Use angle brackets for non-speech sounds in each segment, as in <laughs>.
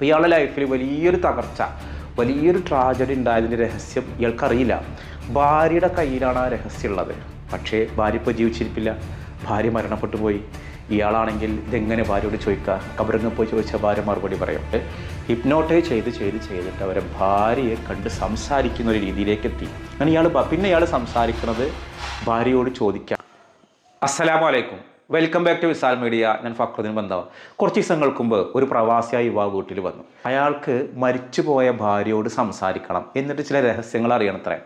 അപ്പോൾ ഇയാളുടെ ലൈഫിൽ വലിയൊരു തകർച്ച വലിയൊരു ട്രാജഡി ഉണ്ടായതിന്റെ രഹസ്യം ഇയാൾക്കറിയില്ല. ഭാര്യയുടെ കയ്യിലാണ് ആ രഹസ്യം ഉള്ളത്. പക്ഷേ ഭാര്യ ഇപ്പോൾ ജീവിച്ചിരിപ്പില്ല. ഭാര്യ മരണപ്പെട്ടു പോയി. ഇയാളാണെങ്കിൽ ഇതെങ്ങനെ ഭാര്യയോട് ചോദിക്കുക കബറിങ്ങ് പോയി ചോദിച്ചാൽ ഭാര്യ മറുപടി പറയും. ഹിപ്നോട്ടൈസ് ചെയ്ത് ചെയ്ത് ചെയ്തിട്ട് അവരെ ഭാര്യയെ കണ്ട് സംസാരിക്കുന്ന ഒരു രീതിയിലേക്ക് എത്തി. അങ്ങനെ ഇയാൾ പിന്നെ ഇയാൾ സംസാരിക്കുന്നത് ഭാര്യയോട് ചോദിക്കാം. അസ്സലാമു അലൈക്കും. Welcome back to Visal media ഞാൻ ഫക്രുദ്ദീൻ ബന്ധാവ് കുറച്ച് ദിവസങ്ങൾക്ക് മുമ്പ് ഒരു പ്രവാസിയായ യുവാവ് വീട്ടിൽ വന്നു. അയാൾക്ക് മരിച്ചുപോയ ഭാര്യയോട് സംസാരിക്കണം. എന്നിട്ട് ചില രഹസ്യങ്ങൾ അറിയണത്രേ.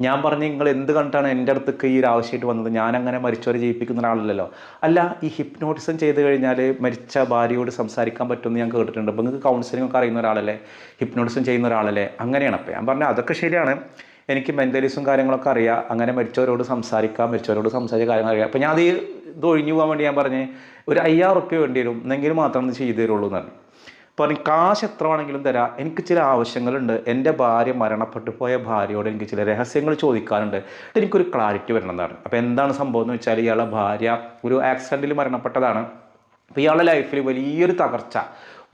ഞാൻ പറഞ്ഞു നിങ്ങൾ എന്ത് കണ്ടിട്ടാണ് എന്റെ അടുത്തേക്ക് ഈ ഒരു ആവശ്യമായിട്ട് വന്നത്? ഞാൻ അങ്ങനെ മരിച്ചവരെ ജയിപ്പിക്കുന്ന ഒരാളല്ലല്ലോ. അല്ല ഈ ഹിപ്നോട്ടിസം ചെയ്ത് കഴിഞ്ഞാൽ മരിച്ച ഭാര്യയോട് സംസാരിക്കാൻ പറ്റുമെന്ന് ഞാൻ കേട്ടിട്ടുണ്ട്. അപ്പോൾ നിങ്ങൾക്ക് കൗൺസിലിംഗ് ഒക്കെ അറിയുന്ന ഒരാളല്ലേ? ഹിപ്നോട്ടിസം ചെയ്യുന്ന ഒരാളല്ലേ? അങ്ങനെയാണ്. അപ്പോൾ ഞാൻ പറഞ്ഞു അതൊക്കെ ശരിയാണ്. എനിക്ക് മെന്റലിസും കാര്യങ്ങളൊക്കെ അറിയാം. അങ്ങനെ മരിച്ചവരോട് സംസാരിക്കാം മരിച്ചവരോട് സംസാരിച്ച കാര്യങ്ങൾ അറിയാം. അപ്പോൾ ഞാൻ അത് ഇത് ഒഴിഞ്ഞു പോകാൻ വേണ്ടി ഞാൻ പറഞ്ഞ് ഒരു അയ്യായിരം റുപ്യ വേണ്ടി വരും. എന്നെങ്കിലും മാത്രം ചെയ്തു തരുള്ളൂ എന്ന് പറഞ്ഞു. കാശ് എത്ര വേണമെങ്കിലും തരാം. എനിക്ക് ചില ആവശ്യങ്ങളുണ്ട്. എന്റെ ഭാര്യ മരണപ്പെട്ടു പോയ ഭാര്യയോട് എനിക്ക് ചില രഹസ്യങ്ങൾ ചോദിക്കാനുണ്ട്. എനിക്കൊരു ക്ലാരിറ്റി വരണം എന്നാണ് അപ്പോൾ എന്താണ് സംഭവം എന്ന് വെച്ചാൽ ഇയാളുടെ ഭാര്യ ഒരു ആക്സിഡന്റിൽ മരണപ്പെട്ടതാണ്. അപ്പോൾ ഇയാളുടെ ലൈഫിൽ വലിയൊരു തകർച്ച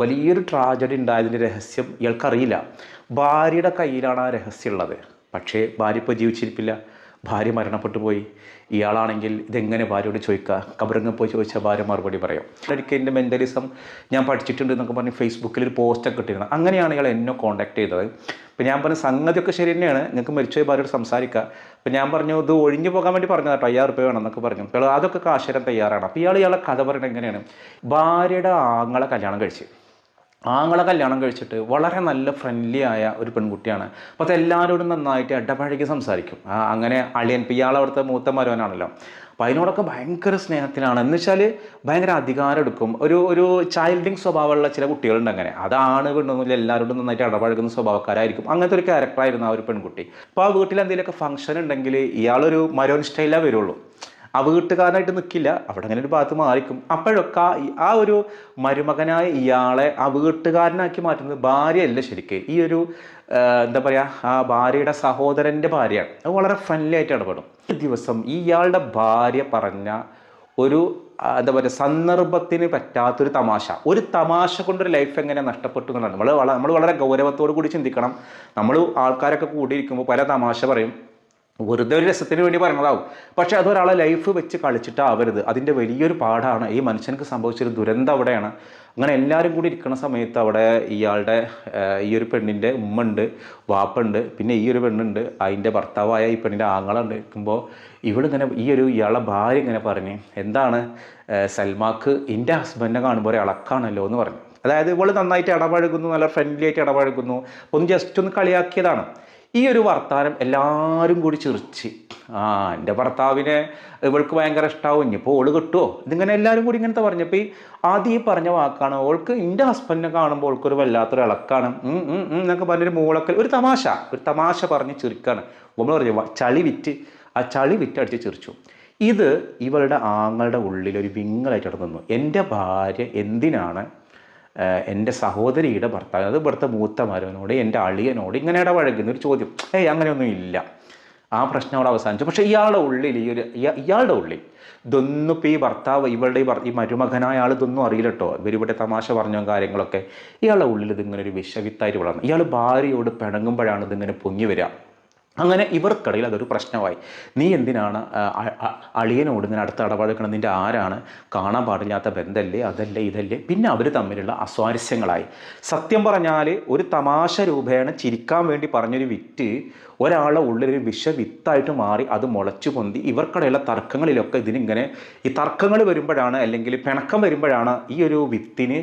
വലിയൊരു ട്രാജഡി ഉണ്ടായതിന്റെ രഹസ്യം ഇയാൾക്കറിയില്ല. ഭാര്യയുടെ കയ്യിലാണ് ആ രഹസ്യം ഉള്ളത്. പക്ഷേ ഭാര്യ ഇപ്പോൾ ജീവിച്ചിരിപ്പില്ല. ഭാര്യ മരണപ്പെട്ടു പോയി. ഇയാളാണെങ്കിൽ ഇതെങ്ങനെ ഭാര്യയോട് ചോദിക്കുക കബറിങ്ങ് പോയി ചോദിച്ചാൽ ഭാര്യ മറുപടി പറയും. ഒരിക്കൽ എന്റെ മെന്റലിസം ഞാൻ പഠിച്ചിട്ടുണ്ട് എന്നൊക്കെ പറഞ്ഞ് ഫേസ്ബുക്കിൽ ഒരു പോസ്റ്റൊക്കെ ഇട്ടിരുന്നത്. അങ്ങനെയാണ് ഇയാൾ എന്നെ കോൺടാക്ട് ചെയ്തത്. അപ്പോൾ ഞാൻ പറഞ്ഞ സംഗതിയൊക്കെ ശരി തന്നെയാണ്. നിങ്ങൾക്ക് മരിച്ചുപോയി ഭാര്യയോട് സംസാരിക്കുക അപ്പോൾ ഞാൻ പറഞ്ഞു ഇത് ഒഴിഞ്ഞു പോകാൻ വേണ്ടി പറഞ്ഞു കേട്ടോ. അയ്യായിരം റുപ്യ വേണം എന്നൊക്കെ പറഞ്ഞു. അപ്പോൾ അതൊക്കെ കാശരം തയ്യാറാണ്. അപ്പോൾ ഇയാൾ ഇയാളെ കഥ പറയുന്നത് എങ്ങനെയാണ്? ഭാര്യയുടെ ആങ്ങളെ കല്യാണം കഴിച്ച്. ആങ്ങളെ കല്യാണം കഴിച്ചിട്ട് വളരെ നല്ല ഫ്രണ്ട്ലി ആയ ഒരു പെൺകുട്ടിയാണ്. അപ്പോൾ അത് എല്ലാവരോടും നന്നായിട്ട് ഇടപഴകി സംസാരിക്കും. അങ്ങനെ അളിയൻ പി ഇയാൾ അവിടുത്തെ മൂത്ത മരുവനാണല്ലോ അപ്പോൾ അതിനോടൊക്കെ ഭയങ്കര സ്നേഹത്തിലാണ്. എന്ന് വെച്ചാൽ ഭയങ്കര അധികാരം എടുക്കും. ഒരു ഒരു ചൈൽഡിങ് സ്വഭാവമുള്ള ചില കുട്ടികളുണ്ട് അങ്ങനെ. അതാണ് പെണ്ണൊന്നുമില്ല എല്ലാവരോടും നന്നായിട്ട് ഇടപഴകുന്ന സ്വഭാവക്കാരായിരിക്കും. അങ്ങനത്തെ ഒരു ക്യാരക്ടറായിരുന്നു ആ ഒരു പെൺകുട്ടി. അപ്പോൾ ആ വീട്ടിൽ എന്തെങ്കിലുമൊക്കെ ഫംഗ്ഷൻ ഉണ്ടെങ്കിൽ ഇയാളൊരു മരോൻ സ്റ്റൈലേ വരുള്ളൂ. ആ വീട്ടുകാരനായിട്ട് നിൽക്കില്ല അവിടെ അങ്ങനെ ഒരു ഭാഗത്ത് മാറിക്കും. അപ്പോഴൊക്കെ ആ- ഒരു മരുമകനായ ഇയാളെ ആ വീട്ടുകാരനാക്കി മാറ്റുന്നത് ഭാര്യയല്ല ശരിക്കും. ഈ ഒരു എന്താ പറയുക ആ ഭാര്യയുടെ സഹോദരന്റെ ഭാര്യയാണ്. അത് വളരെ ഫ്രണ്ട്ലി ആയിട്ട് ഇടപെടും. ഒരു ദിവസം ഇയാളുടെ ഭാര്യ പറഞ്ഞ ഒരു എന്താ പറയുക സന്ദർഭത്തിന് പറ്റാത്തൊരു തമാശ. ഒരു തമാശ കൊണ്ടൊരു ലൈഫ് എങ്ങനെ നഷ്ടപ്പെട്ടു എന്നുള്ളതാണ്. നമ്മൾ നമ്മൾ വളരെ ഗൗരവത്തോടു കൂടി ചിന്തിക്കണം. നമ്മൾ ആൾക്കാരൊക്കെ കൂടിയിരിക്കുമ്പോൾ പല തമാശ പറയും. വെറുതെ ഒരു രസത്തിന് വേണ്ടി പറയുന്നതാവും. പക്ഷേ അതൊരാളെ ലൈഫ് വെച്ച് കളിച്ചിട്ടാവരുത്. അതിന്റെ വലിയൊരു പാടാണ് ഈ മനുഷ്യനക്ക് സംഭവിച്ചൊരു ദുരന്തം അവിടെയാണ്. അങ്ങനെ എല്ലാവരും കൂടി ഇരിക്കുന്ന സമയത്ത് അവിടെ ഇയാളുടെ ഈ ഒരു പെണ്ണിന്റെ ഉമ്മ ഉണ്ട് വാപ്പുണ്ട് പിന്നെ ഈ ഒരു പെണ്ണുണ്ട്. അതിന്റെ ഭർത്താവായ ഈ പെണ്ണിന്റെ ആങ്ങളുണ്ട് ഇരിക്കുമ്പോൾ ഇവളിങ്ങനെ ഈ ഒരു ഇയാളെ ഭാര്യ ഇങ്ങനെ പറഞ്ഞ് എന്താണ് സൽമാക്ക് എന്റെ ഹസ്ബൻഡിനെ കാണുമ്പോൾ ഇളക്കാണല്ലോ എന്ന് പറഞ്ഞു. അതായത് ഇവൾ നന്നായിട്ട് ഇടപഴകുന്നു നല്ല ഫ്രണ്ട്ലി ആയിട്ട് ഇടപഴകുന്നു. ഒന്ന് ജസ്റ്റ് ഒന്ന് കളിയാക്കിയതാണ്. ഈ ഒരു വർത്താനം എല്ലാവരും കൂടി ചിറിച്ച് ആ എന്റെ ഭർത്താവിനെ ഇവൾക്ക് ഭയങ്കര ഇഷ്ടാവും ഇനിയിപ്പോൾ ഓൾ കിട്ടുമോ ഇതിങ്ങനെ എല്ലാവരും കൂടി ഇങ്ങനത്തെ പറഞ്ഞപ്പോൾ ഈ ആദ്യം ഈ പറഞ്ഞ വാക്കാണ് ഓൾക്ക് എന്റെ ഹസ്ബൻഡിനെ കാണുമ്പോൾ ഓൾക്കൊരു വല്ലാത്തൊരു ഇളക്കാണ് എന്നൊക്കെ പറഞ്ഞൊരു മൂളക്കൽ ഒരു തമാശ ഒരു തമാശ പറഞ്ഞ് ചിരിക്കാണ്. നമ്മൾ പറഞ്ഞു "വ- ചളി വിറ്റ് ആ ചളി വിറ്റടിച്ച് ചിരിച്ചു. ഇത് ഇവളുടെ ആങ്ങളുടെ ഉള്ളിൽ ഒരു വിങ്ങലായിട്ട് നടന്നു. എന്റെ ഭാര്യ എന്തിനാണ് എന്റെ സഹോദരിയുടെ ഭർത്താവ് അത് ഇവിടുത്തെ മൂത്ത മരവനോട് എന്റെ അളിയനോട് ഇങ്ങനെ ഇടപഴകുന്ന ഒരു ചോദ്യം. ഏയ് അങ്ങനെയൊന്നും ഇല്ല ആ പ്രശ്നം അവിടെ അവസാനിച്ചു. പക്ഷേ ഇയാളുടെ ഉള്ളിൽ ഈ ഒരു ഇയാളുടെ ഉള്ളിൽ ഇതൊന്നും ഇപ്പോൾ ഈ ഭർത്താവ് ഇവളുടെ ഈ മരുമകനായ ആൾ ഇതൊന്നും അറിയില്ല കേട്ടോ. ഇവരിവിടെ തമാശ പറഞ്ഞ കാര്യങ്ങളൊക്കെ. ഇയാളുടെ ഉള്ളിൽ ഇതിങ്ങനെ ഒരു വിഷവിത്തായിട്ട് വളർന്നു. ഇയാൾ ഭാര്യയോട് പിണങ്ങുമ്പോഴാണ് ഇതിങ്ങനെ പൊങ്ങി വരിക. അങ്ങനെ ഇവർക്കിടയിൽ അതൊരു പ്രശ്നമായി. നീ എന്തിനാണ് അളിയനോട് നിന്നെ അടുത്ത് ഇടപഴകണം നിന്റെ ആരാണ്? കാണാൻ പാടില്ലാത്ത ബന്ധമല്ലേ അതല്ലേ ഇതല്ലേ? പിന്നെ അവർ തമ്മിലുള്ള അസ്വാരസ്യങ്ങളായി. സത്യം പറഞ്ഞാൽ ഒരു തമാശ രൂപേണ ചിരിക്കാൻ വേണ്ടി പറഞ്ഞൊരു വിറ്റ് ഒരാളുടെ ഉള്ളിലൊരു വിഷവിത്തായിട്ട് മാറി അത് മുളച്ചു പൊന്തി ഇവർക്കിടയിലുള്ള തർക്കങ്ങളിലൊക്കെ ഇതിനിങ്ങനെ ഈ തർക്കങ്ങൾ വരുമ്പോഴാണ് അല്ലെങ്കിൽ പിണക്കം വരുമ്പോഴാണ് ഈ ഒരു വിത്തിന്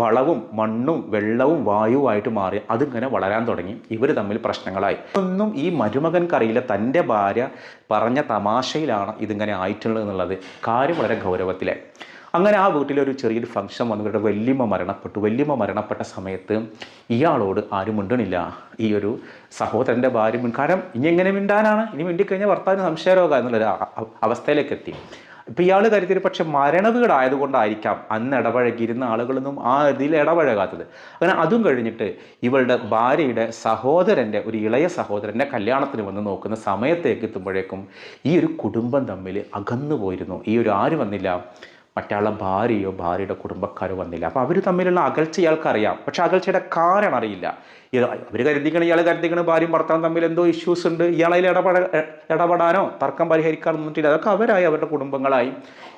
വളവും മണ്ണും വെള്ളവും വായുവായിട്ട് മാറി അതിങ്ങനെ വളരാൻ തുടങ്ങി. ഇവർ തമ്മിൽ പ്രശ്നങ്ങളായി. ഒന്നും ഈ മരുമകൻക്കറിയില്ല തന്റെ ഭാര്യ പറഞ്ഞ തമാശയിലാണ് ഇതിങ്ങനെ ആയിട്ടുള്ളത് എന്നുള്ളത്. കാര്യം വളരെ ഗൗരവത്തിലായി അങ്ങനെ ആ വീട്ടിലൊരു ചെറിയൊരു ഫംഗ്ഷൻ വന്നു. ഇവരുടെ വല്യമ്മ മരണപ്പെട്ടു. വല്യമ്മ മരണപ്പെട്ട സമയത്ത് ഇയാളോട് ആരും മിണ്ടണില്ല ഈ ഒരു സഹോദരന്റെ ഭാര്യ കാരണം ഇനി എങ്ങനെ മിണ്ടാനാണ്? ഇനി മിണ്ടിക്കഴിഞ്ഞാൽ ഭർത്താവിന് സംശയരോഗം എന്നുള്ളൊരു അവസ്ഥയിലേക്ക് എത്തി. ഇപ്പം ഇയാൾ കരുതിയത് പക്ഷെ മരണവീടായതുകൊണ്ടായിരിക്കാം അന്ന് ഇടപഴകിയിരുന്ന ആളുകളൊന്നും ആ ഇതിൽ ഇടപഴകാത്തത്. അങ്ങനെ അതും കഴിഞ്ഞിട്ട് ഇവളുടെ ഭാര്യയുടെ സഹോദരന്റെ ഒരു ഇളയ സഹോദരന്റെ കല്യാണത്തിന് വന്ന് നോക്കുന്ന സമയത്തേക്ക് എത്തുമ്പോഴേക്കും ഈ ഒരു കുടുംബം തമ്മിൽ അകന്നു പോയിരുന്നു ഈ ഒരു ആര് വന്നില്ല? മറ്റാളുടെ ഭാര്യയോ ഭാര്യയുടെ കുടുംബക്കാരോ വന്നില്ല. അപ്പോൾ അവർ തമ്മിലുള്ള അകൽച്ച ഇയാൾക്കറിയാം പക്ഷെ അകൽച്ചയുടെ കാരണം അറിയില്ല. അവർ കരുതിക്കണം ഇയാൾ കരുതിക്കണം ഭാര്യയും ഭർത്താവും തമ്മിൽ എന്തോ ഇഷ്യൂസ് ഉണ്ട്. ഇയാളതിൽ ഇടപെട ഇടപെടാനോ തർക്കം പരിഹരിക്കാനോ നിന്നിട്ടില്ല അതൊക്കെ അവരായി അവരുടെ കുടുംബങ്ങളായി.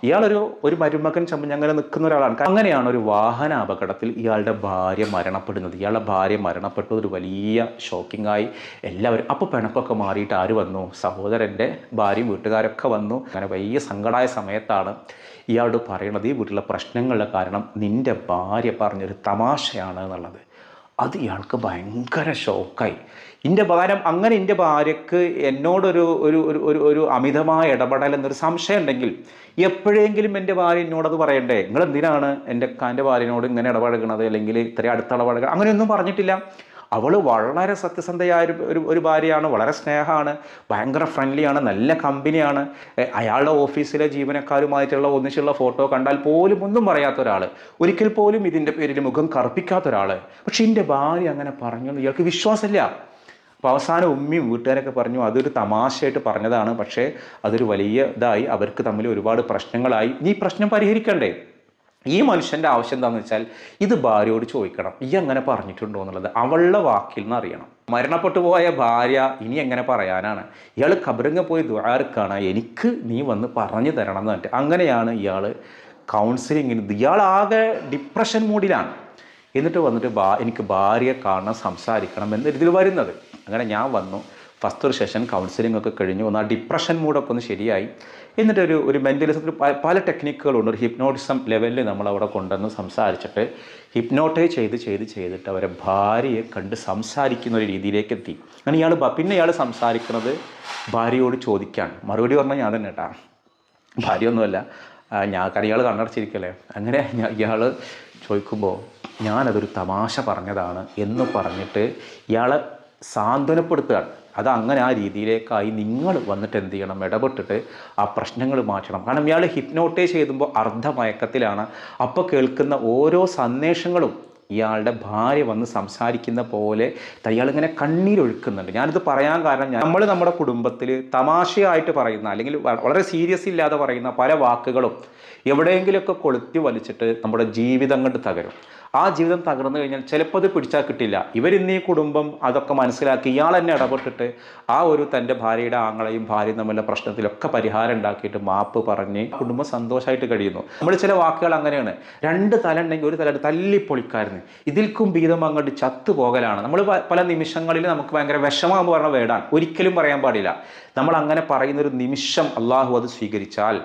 ഇയാളൊരു ഒരു മരുമകൻ ചമ്മഞ്ഞങ്ങനെ നിൽക്കുന്ന ഒരാളാണ്. അങ്ങനെയാണ് ഒരു വാഹന അപകടത്തിൽ ഇയാളുടെ ഭാര്യ മരണപ്പെടുന്നത്. ഇയാളുടെ ഭാര്യ മരണപ്പെട്ടത് ഒരു വലിയ ഷോക്കിംഗ് ആയി. എല്ലാവരും അപ്പോൾ പിണക്കൊക്കെ മാറിയിട്ട് ആര് വന്നു? സഹോദരന്റെ ഭാര്യയും വീട്ടുകാരൊക്കെ വന്നു. അങ്ങനെ വലിയ സങ്കടമായ സമയത്താണ് ഇയാളോട് പറയണത് ഈ വീട്ടിലെ പ്രശ്നങ്ങളുടെ കാരണം നിന്റെ ഭാര്യ പറഞ്ഞൊരു തമാശയാണ് എന്നുള്ളത്. അത് ഇയാൾക്ക് ഭയങ്കര ഷോക്കായി. എന്റെ ഭാരം അങ്ങനെ എന്റെ ഭാര്യക്ക് എന്നോടൊരു ഒരു ഒരു ഒരു ഒരു അമിതമായ ഇടപെടൽ എന്നൊരു സംശയം ഉണ്ടെങ്കിൽ എപ്പോഴെങ്കിലും എന്റെ ഭാര്യ എന്നോടത് പറയണ്ടേ? നിങ്ങൾ എന്തിനാണ് എന്റെ എന്റെ ഭാര്യനോട് ഇങ്ങനെ ഇടപഴകണത്? അല്ലെങ്കിൽ ഇത്രയും അടുത്ത ഇടപഴകണം? അങ്ങനെയൊന്നും പറഞ്ഞിട്ടില്ല. അവൾ വളരെ സത്യസന്ധയായ ഒരു ഒരു ഭാര്യയാണ് വളരെ സ്നേഹമാണ് ഭയങ്കര ഫ്രണ്ട്ലിയാണ് നല്ല കമ്പനിയാണ് അയാളുടെ ഓഫീസിലെ ജീവനക്കാരുമായിട്ടുള്ള ഒന്നിച്ചുള്ള ഫോട്ടോ കണ്ടാൽ പോലും ഒന്നും പറയാത്ത ഒരാൾ ഒരിക്കൽ പോലും ഇതിന്റെ പേരിൽ മുഖം കറുപ്പിക്കാത്ത ഒരാൾ പക്ഷെ എന്റെ ഭാര്യ അങ്ങനെ പറഞ്ഞു ഇയാൾക്ക് വിശ്വാസമില്ല. അപ്പോൾ അവസാനം ഉമ്മയും വീട്ടുകാരൊക്കെ പറഞ്ഞു അതൊരു തമാശയായിട്ട് പറഞ്ഞതാണ് പക്ഷേ അതൊരു വലിയ ഇതായി അവർക്ക് തമ്മിൽ ഒരുപാട് പ്രശ്നങ്ങളായി. നീ പ്രശ്നം പരിഹരിക്കണ്ടേ? ഈ മനുഷ്യന്റെ ആവശ്യം എന്താണെന്ന് വെച്ചാൽ ഇത് ഭാര്യയോട് ചോദിക്കണം ഈ അങ്ങനെ പറഞ്ഞിട്ടുണ്ടോ? എന്നുള്ളത് അവളുടെ വാക്കിൽ നിന്ന് അറിയണം. മരണപ്പെട്ടു പോയ ഭാര്യ ഇനി എങ്ങനെ പറയാനാണ്? ഇയാൾ കബറിങ്ങ പോയി ദ്വാരക്കാണ് എനിക്ക് നീ വന്ന് പറഞ്ഞു തരണം എന്ന് പറഞ്ഞിട്ട് അങ്ങനെയാണ് ഇയാൾ കൗൺസിലിങ്ങിന് ഇയാൾ ആകെ ഡിപ്രഷൻ മൂഡിലാണ് എന്നിട്ട് വന്നിട്ട് എനിക്ക് ഭാര്യയെ കാണണം സംസാരിക്കണം എന്ന ഇതിൽ വരുന്നത്. അങ്ങനെ ഞാൻ വന്നു. ഫസ്റ്റ് ഒരു സെഷൻ കൗൺസിലിംഗ് ഒക്കെ കഴിഞ്ഞു. ഒന്ന് ആ ഡിപ്രഷൻ മൂഡൊക്കെ ഒന്ന് ശരിയായി. എന്നിട്ട് ഒരു ഒരു മെന്റലിസത്തിൽ പല ടെക്നിക്കുകളുണ്ട് ഒരു ഹിപ്നോട്ടിസം ലെവലിൽ നമ്മൾ അവിടെ കൊണ്ടുവന്ന് സംസാരിച്ചിട്ട് ഹിപ്നോട്ടൈസ് ചെയ്ത് ചെയ്ത് ചെയ്തിട്ട് അവരെ ഭാര്യയെ കണ്ട് സംസാരിക്കുന്ന ഒരു രീതിയിലേക്ക് എത്തി. അങ്ങനെ ഇയാൾ പിന്നെ ഇയാൾ സംസാരിക്കുന്നത് ഭാര്യയോട് ചോദിക്കാൻ മറുപടി പറഞ്ഞാൽ ഞാൻ തന്നെ കേട്ടാ. ഭാര്യയൊന്നുമല്ല. ഞാൻ ഞാൻ ഇയാൾ കണ്ണടച്ചിരിക്കല്ലേ. അങ്ങനെ ഇയാൾ ചോദിക്കുമ്പോൾ ഞാനതൊരു തമാശ പറഞ്ഞതാണ് എന്ന് പറഞ്ഞിട്ട് ഇയാളെ സാന്ത്വനപ്പെടുത്തുകയാണ്. അത് അങ്ങനെ ആ രീതിയിലേക്കായി നിങ്ങൾ വന്നിട്ട് എന്ത് ചെയ്യണം? ഇടപെട്ടിട്ട് ആ പ്രശ്നങ്ങൾ മാറ്റണം. കാരണം ഇയാൾ ഹിപ്നോട്ടൈസ് ചെയ്യുമ്പോൾ അർദ്ധമയക്കത്തിലാണ്. അപ്പോൾ കേൾക്കുന്ന ഓരോ സന്ദേശങ്ങളും ഇയാളുടെ ഭാര്യ വന്ന് സംസാരിക്കുന്ന പോലെ ഇയാളിങ്ങനെ കണ്ണീരൊഴുക്കുന്നുണ്ട്. ഞാനിത് പറയാൻ കാരണം നമ്മൾ നമ്മുടെ കുടുംബത്തിൽ തമാശയായിട്ട് പറയുന്ന അല്ലെങ്കിൽ വളരെ സീരിയസ് ഇല്ലാതെ പറയുന്ന പല വാക്കുകളും എവിടെയെങ്കിലുമൊക്കെ കൊളുത്തി വലിച്ചിട്ട് നമ്മുടെ ജീവിതം കൊണ്ട് തകരും. ആ ജീവിതം തകർന്നു കഴിഞ്ഞാൽ ചിലപ്പോൾ അത് പിടിച്ചാൽ കിട്ടില്ല. ഇവരിന്ന് ഈ കുടുംബം അതൊക്കെ മനസ്സിലാക്കി ഇയാൾ തന്നെ ഇടപെട്ടിട്ട് ആ ഒരു തന്റെ ഭാര്യയുടെ ആങ്ങളെയും ഭാര്യയും തമ്മിലുള്ള പ്രശ്നത്തിലൊക്കെ പരിഹാരം ഉണ്ടാക്കിയിട്ട് മാപ്പ് പറഞ്ഞ് കുടുംബം സന്തോഷമായിട്ട് കഴിയുന്നു. നമ്മൾ ചില വാക്കുകൾ അങ്ങനെയാണ്. രണ്ട് തല ഉണ്ടെങ്കിൽ ഒരു തല തല്ലിപ്പൊളിക്കായിരുന്നു ഇതിൽക്കും ഭീതം അങ്ങോട്ട് ചത്തു ചത്തുപോകലാണ് നമ്മൾ പല നിമിഷങ്ങളിൽ നമുക്ക് ഭയങ്കര വിഷമാകുമ്പോൾ പറഞ്ഞ വേടാണ്. ഒരിക്കലും പറയാൻ പാടില്ല. നമ്മൾ അങ്ങനെ പറയുന്നൊരു നിമിഷം അള്ളാഹു അത് സ്വീകരിച്ചാൽ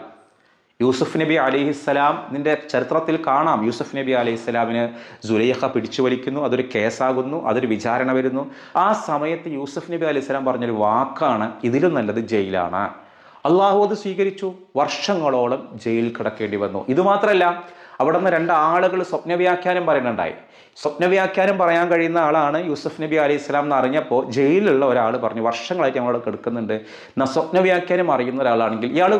യൂസുഫ് നബി അലിഹിസ്സലാം നിന്റെ ചരിത്രത്തിൽ കാണാം. യൂസുഫ് നബി അലൈഹിസ്സലാമിന് സുലൈഖ പിടിച്ചു വലിക്കുന്നു അതൊരു കേസാകുന്നു അതൊരു വിചാരണ വരുന്നു. ആ സമയത്ത് യൂസുഫ് നബി അലൈഹിസ്സലാം പറഞ്ഞൊരു വാക്കാണ് ഇതിലും നല്ലത് ജയിലാണ്. അള്ളാഹു അത് സ്വീകരിച്ചു. വർഷങ്ങളോളം ജയിലിൽ കിടക്കേണ്ടി വന്നു. ഇത് മാത്രമല്ല അവിടെ നിന്ന് രണ്ട് ആളുകൾ സ്വപ്നവ്യാഖ്യാനം പറയുന്നുണ്ടായി. സ്വപ്നവ്യാഖ്യാനം പറയാൻ കഴിയുന്ന ആളാണ് യൂസഫ് നബി അലൈഹി ഇസ്ലാം എന്ന് അറിഞ്ഞപ്പോൾ ജയിലിലുള്ള ഒരാൾ പറഞ്ഞു വർഷങ്ങളായിട്ട് ഞങ്ങളവിടെ കിടക്കുന്നുണ്ട്. എന്നാൽ സ്വപ്നവ്യാഖ്യാനം അറിയുന്ന ഒരാളാണെങ്കിൽ ഇയാൾ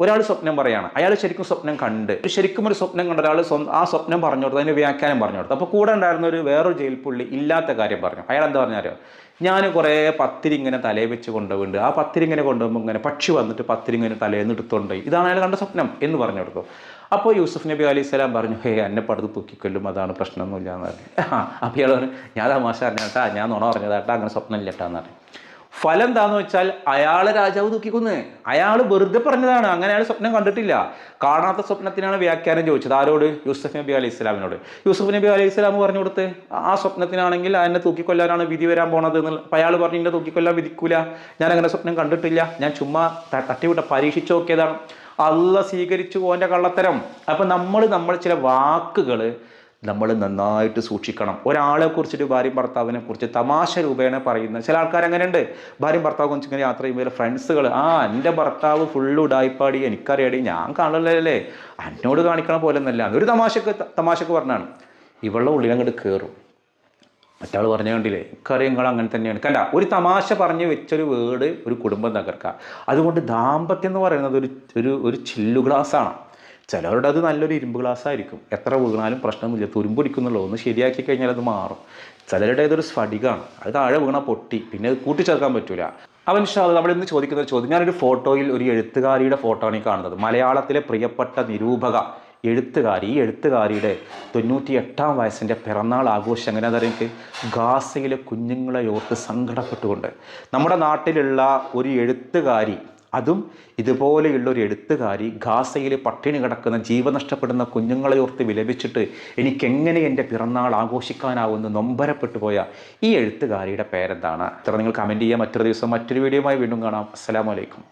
ഒരാൾ സ്വപ്നം പറയാണ്. അയാൾ ശരിക്കും സ്വപ്നം കണ്ട്. ശരിക്കും ഒരു സ്വപ്നം കണ്ട ഒരാൾ ആ സ്വപ്നം പറഞ്ഞു കൊടുത്തു അതിന്റെ വ്യാഖ്യാനം പറഞ്ഞു കൊടുത്തു. അപ്പോൾ കൂടെ ഉണ്ടായിരുന്ന ഒരു വേറൊരു ജയിൽ പുള്ളി ഇല്ലാത്ത കാര്യം പറഞ്ഞു. അയാൾ എന്താ പറഞ്ഞാലോ ഞാൻ കുറേ പത്തിരി ഇങ്ങനെ തലയിൽ വെച്ച് കൊണ്ടുപോകുന്നുണ്ട് ആ പത്തിരി ഇങ്ങനെ കൊണ്ടുപോകുമ്പോൾ ഇങ്ങനെ പക്ഷി വന്നിട്ട് പത്തിരി ഇങ്ങനെ തലയിൽ നിന്ന് എടുത്തുകൊണ്ടുപോയി ഇതാണ് അയാൾ കണ്ട സ്വപ്നം എന്ന് പറഞ്ഞു കൊടുക്കും. അപ്പോൾ യൂസഫ് നബി അലൈഹി സ്വലാം പറഞ്ഞു ഹേ എന്നെ പടുത്ത് തൂക്കിക്കൊല്ലും അതാണ് പ്രശ്നമൊന്നുമില്ല എന്ന് പറഞ്ഞു. <laughs> അപ്പോൾ ഇയാൾ പറഞ്ഞു ഞാൻ തമാശ അറിഞ്ഞാട്ടാ ഞാൻ നുണ പറഞ്ഞതാട്ടാ അങ്ങനെ സ്വപ്നം ഇല്ലട്ടാന്ന് പറഞ്ഞു. ഫലം എന്താന്ന് വെച്ചാൽ അയാളെ രാജാവ് തൂക്കിക്കൊന്ന് അയാൾ വെറുതെ പറഞ്ഞതാണ്. അങ്ങനെ അയാൾ സ്വപ്നം കണ്ടിട്ടില്ല. കാണാത്ത സ്വപ്നത്തിനാണ് വ്യാഖ്യാനം ചോദിച്ചത്. ആരോട്? യൂസഫ് നബി അലൈഹി ഇസ്ലാമിനോട് യൂസഫ് നബി അലൈഹി ഇസ്ലാം പറഞ്ഞു കൊടുത്ത് ആ സ്വപ്നത്തിനാണെങ്കിൽ എന്നെ തൂക്കിക്കൊല്ലാനാണ് വിധി വരാൻ പോണത് എന്നുള്ള അയാൾ പറഞ്ഞു എന്നെ തൂക്കിക്കൊല്ലാൻ വിധിക്കൂല. ഞാൻ അങ്ങനെ സ്വപ്നം കണ്ടിട്ടില്ല. ഞാൻ ചുമ്മാ തട്ടിവിട്ട പരീക്ഷിച്ചു നോക്കിയതാണ്. അല്ല സ്വീകരിച്ചു ഓന്റെ കള്ളത്തരം. അപ്പം നമ്മൾ നമ്മൾ ചില വാക്കുകൾ നമ്മൾ നന്നായിട്ട് സൂക്ഷിക്കണം. ഒരാളെ കുറിച്ചിട്ട് ഭാര്യയും ഭർത്താവിനെ കുറിച്ച് തമാശ രൂപേണ പറയുന്നത് ചില ആൾക്കാർ അങ്ങനെയുണ്ട്. ഭാര്യയും ഭർത്താവ് ഇങ്ങനെ യാത്ര ചെയ്യുമ്പോൾ ഫ്രണ്ട്സുകൾ ആ എന്റെ ഭർത്താവ് ഫുള്ള് ഉടായിപ്പാടി എനിക്കറിയാടി ഞാൻ കാണലല്ലേ എന്നോട് കാണിക്കണ പോലെ ഒന്നല്ല ഒരു തമാശക്ക് തമാശക്ക് പറഞ്ഞാണ്. ഇവളുടെ ഉള്ളിലങ്ങോട്ട് കയറും മറ്റാൾ പറഞ്ഞു കണ്ടില്ലേ? എനിക്കറിയാം നിങ്ങൾ അങ്ങനെ തന്നെയാണ്. കണ്ട ഒരു തമാശ പറഞ്ഞ് വെച്ചൊരു വേർഡ് ഒരു കുടുംബം തകർക്കുക അതുകൊണ്ട് ദാമ്പത്യം എന്ന് പറയുന്നത് ഒരു ഒരു ഒരു ചില്ലു ഗ്ലാസ്സാണ് ചിലവരുടെ അത് നല്ലൊരു ഇരുമ്പ് ഗ്ലാസ് ആയിരിക്കും. എത്ര വീണാലും പ്രശ്നമില്ല തുരുമ്പൊടിക്കുന്നുള്ളൂ ഒന്ന് ശരിയാക്കി കഴിഞ്ഞാൽ അത് മാറും. ചിലരുടെ ഇതൊരു സ്ഫടികമാണ് അത് താഴെ വീണ പൊട്ടി. പിന്നെ അത് കൂട്ടിച്ചേർക്കാൻ പറ്റൂല. അവൻ ഷാദ് നമ്മൾ ഇന്ന് ചോദിക്കുന്ന ഒരു ചോദ്യം. ഞാനൊരു ഫോട്ടോയിൽ ഒരു എഴുത്തുകാരിയുടെ ഫോട്ടോ ആണ് കാണുന്നത്. മലയാളത്തിലെ പ്രിയപ്പെട്ട നിരൂപക എഴുത്തുകാരി. ഈ എഴുത്തുകാരിയുടെ തൊണ്ണൂറ്റി എട്ടാം വയസ്സിന്റെ പിറന്നാൾ ആഘോഷം എങ്ങനെ അറിയാം എനിക്ക്? ഗാസയിലെ കുഞ്ഞുങ്ങളെ ഓർത്ത് സങ്കടപ്പെട്ടുകൊണ്ട്. നമ്മുടെ നാട്ടിലുള്ള ഒരു എഴുത്തുകാരി അതും ഇതുപോലെയുള്ള ഒരു എഴുത്തുകാരി ഗാസയിൽ പട്ടിണി കിടക്കുന്ന ജീവൻ നഷ്ടപ്പെടുന്ന കുഞ്ഞുങ്ങളെ ഓർത്ത് വിലപിച്ചിട്ട് എനിക്കെങ്ങനെ എന്റെ പിറന്നാൾ ആഘോഷിക്കാനാവുമെന്ന് നൊമ്പരപ്പെട്ടു പോയ ഈ എഴുത്തുകാരിയുടെ പേരെന്താണ്? ഇത്ര നിങ്ങൾ കമന്റ് ചെയ്യുക മറ്റൊരു ദിവസം മറ്റൊരു വീഡിയോയുമായി വീണ്ടും കാണാം. അസ്സലാമലൈക്കും